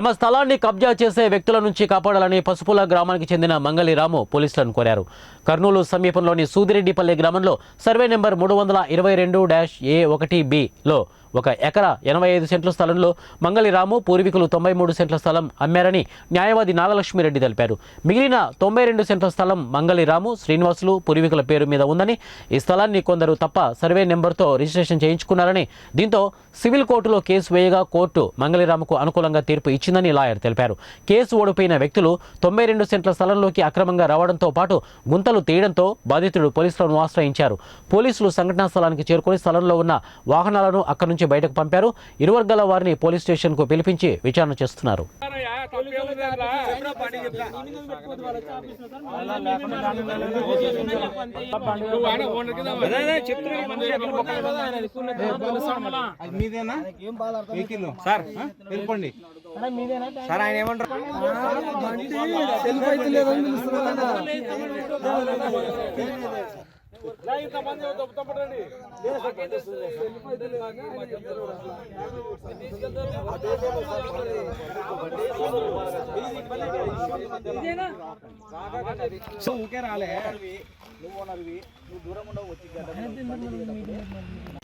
తమ స్థలాన్ని కబ్జా చేసే వ్యక్తుల నుంచి కాపాడాలని పసుపుల గ్రామానికి చెందిన మంగళి రాము పోలీసులను కోరారు. కర్నూలు సమీపంలోని సూదిరెడ్డిపల్లి గ్రామంలో సర్వే నెంబర్ మూడు వందల ఇరవై రెండు డాష్ ఏ ఒకటి బిలో ఒక ఎకరా ఎనభై ఐదు సెంట్ల స్థలంలో మంగళి రాము పూర్వీకులు తొంభై మూడు సెంట్ల స్థలం అమ్మారని న్యాయవాది నాగలక్ష్మిరెడ్డి తెలిపారు. మిగిలిన తొంభై రెండు సెంట్ల స్థలం మంగళి రాము శ్రీనివాసులు పూర్వీకుల పేరు మీద ఉందని ఈ స్థలాన్ని కొందరు తప్ప సర్వే నెంబర్తో రిజిస్ట్రేషన్ చేయించుకున్నారని దీంతో సివిల్ కోర్టులో కేసు వేయగా కోర్టు మంగళిరాముకు అనుకూలంగా తీర్పు ఇచ్చిందని లాయర్ తెలిపారు. కేసు ఓడిపోయిన వ్యక్తులు తొంభై రెండు సెంట్ల స్థలంలోకి అక్రమంగా రావడంతో పాటు గుంతలు తీయడంతో బాధితుడు పోలీసులను ఆశ్రయించారు. పోలీసులు సంఘటనా స్థలానికి చేరుకొని స్థలంలో ఉన్న వాహనాలను అక్కడి నుంచి బయటకు పంపారు. ఇరు వర్గాల వారిని పోలీస్ స్టేషన్కు పిలిపించి విచారణ చేస్తున్నారు. సార్ ఆయన ఏమంటారు సో ఊకే రాలే. నువ్వు నువ్వు దూరం ఉండవు వచ్చి